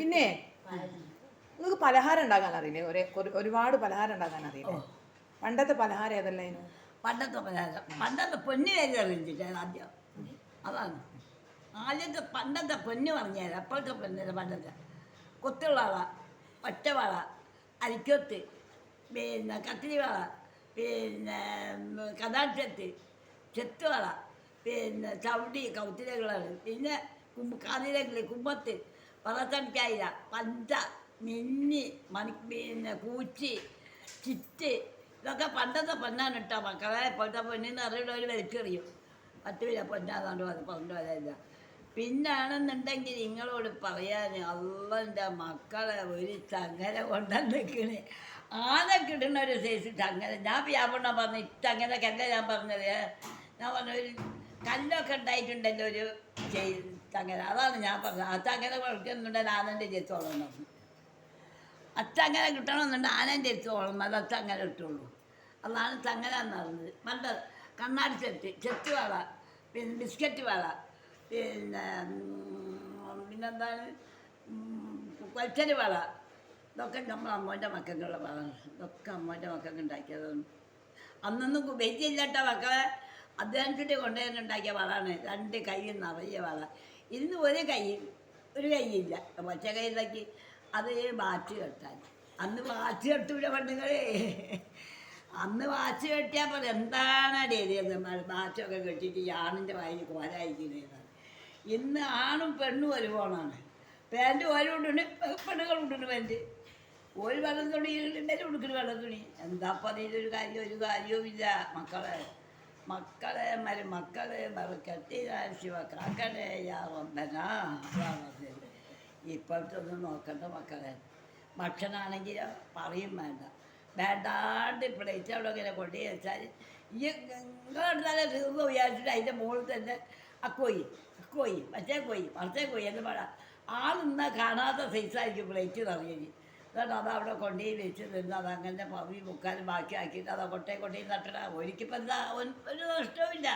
പിന്നെ നിങ്ങൾക്ക് പലഹാരം ഉണ്ടാക്കാൻ അറിയില്ലേ? ഒരേ ഒരു- ഒരുപാട് പലഹാരം ഉണ്ടാക്കാൻ അറിയില്ലേ? പണ്ടത്തെ പലഹാരം ഏതല്ല അതിന്? പണ്ടത്തെ പലഹാരം. പണ്ടത്തെ പൊന്നു പേര് അറിയിച്ചിട്ട് ആദ്യം. അതാണ്. ആദ്യത്തെ പണ്ടത്തെ പൊന്ന് പറഞ്ഞാൽ അപ്പോഴത്തെ പൊന്നില്ല പണ്ടത്തെ. കൊത്തുള്ള ഒറ്റവള അരിക്കൊത്ത് പിന്നെ കത്തിരിവള പിന്നെ കഥാക്ഷത്ത് ചെത്തുവള പിന്നെ ചവിടി കൗത്തിരകളാണ് പിന്നെ കുമ്പ കാതിരകൾ കുമ്പത്ത് വളത്തണിക്കായില പഞ്ച മിന്നി മണി പിന്നെ കൂച്ചി ചിറ്റ് ഇതൊക്കെ പണ്ടത്തെ പൊന്നാണ് ഇട്ടാ മക്കളെ. ഇപ്പോഴത്തെ പൊന്നിന്ന് ഒരു വലിച്ചെറിയും പത്ത് വില പൊന്നാതാണ്ട് വന്ന് പണ്ട് വരയില്ല പിന്നാണെന്നുണ്ടെങ്കിൽ നിങ്ങളോട് പറയാൻ അള്ളന്റെ മക്കളെ ഒരു ചങ്ങല കൊണ്ടാണ് നിൽക്കണേ ആനൊക്കെ ഇടുന്ന ഒരു സൈസ് ചങ്ങല. ഞാൻ വ്യാപണം പറഞ്ഞു ഇച്ചങ്ങനൊക്കെ ഞാൻ പറഞ്ഞത്? ഞാൻ പറഞ്ഞ ഒരു കല്ലൊക്കെ ഉണ്ടായിട്ടുണ്ടല്ലോ ഒരു ചെയ് ചങ്ങല. അതാണ് ഞാൻ പറഞ്ഞത്. ചങ്ങല കുഴക്കുന്നുണ്ടെങ്കിൽ ആനന്റെ ചെത്തോളം പറഞ്ഞു അച്ചങ്ങനെ കിട്ടണമെന്നുണ്ട് ആനന്റെ എടുത്തോളം അത് അച്ചങ്ങനെ കിട്ടുള്ളൂ അതാണ് ചങ്ങല എന്ന് പറഞ്ഞത്. പണ്ട് കണ്ണാടി ചെറ്റ് ചെത്ത് വള പിന്നെ ബിസ്ക്കറ്റ് വള പിന്നെ പിന്നെന്താണ് കൊച്ചരി വള. ഇതൊക്കെ നമ്മൾ അമ്മോന്റെ മക്കൾക്കുള്ള വേള. ഇതൊക്കെ അമ്മോന്റെ മക്കൾക്ക് ഉണ്ടാക്കിയതാണ്. അന്നൊന്നും വെജില്ലാട്ട മക്കളെ അദ്ദേഹത്തിന്റെ കൊണ്ടുവരുന്ന ഉണ്ടാക്കിയ വളമാണ് രണ്ട് കൈ നിറയെ വള. ഇന്ന് ഒരു കൈ ഒരു കൈയില്ല ഒറ്റ കൈയിലേക്ക് അത് വാച്ച് കെട്ടാൻ. അന്ന് വാച്ച് കെട്ടൂല പെണ്ണുങ്ങളെ. അന്ന് വാച്ച് കെട്ടിയാൽ പോലെ എന്താണ് അടിയത് വാച്ചൊക്കെ കെട്ടിയിട്ട് ഈ ആണിന്റെ വായിൽ കോരായിരിക്കുന്നതാണ് ഇന്ന് ആണും പെണ്ണും ഒരു പോണാണ് പാന്റ് ഓരോ ഉണ്ടുണ്ട് പെണ്ണുങ്ങളുണ്ടുണ്ട് പാന്റ് ഒരു വെള്ളം തുണി വെള്ളം തുണി എന്താ പറയുന്നൊരു കാര്യം ഒരു കാര്യവും ഇല്ല മക്കളെ. മക്കളെ മരു മക്കളെ മറക്കട്ടി ശിവ കാക്കടേ യാ റബ്ബനാ അതാ ഇപ്പോഴത്തെ ഒന്നും നോക്കണ്ട മക്കളെ. ഭക്ഷണമാണെങ്കിൽ പറയും വേണ്ട. വേണ്ടാണ്ട് പ്ലേറ്റ് അവിടെ ഇങ്ങനെ കൊണ്ടു വെച്ചാൽ ഈ നിങ്ങളെടുത്താലും തീർന്നു വിചാരിച്ചിട്ട് അതിന്റെ മുകളിൽ തന്നെ അക്കോയി അക്കോയി മറ്റേ കോയി മറച്ചേ കോയി എന്ന് പറയാം ആളിന്നാ കാണാത്ത സൈസായിരിക്കും പ്ലേറ്റ് നിറഞ്ഞത് എന്നിട്ട് അത് അവിടെ കൊണ്ടുപോയി വെച്ച് നിന്ന് അത് അങ്ങനെ പവി മുക്കാലും ബാക്കി ആക്കിയിട്ട് അത് കൊട്ടേ കൊട്ടേ നട്ടട. ഒരിക്കലും എന്താ? ഒരു നഷ്ടവുമില്ല.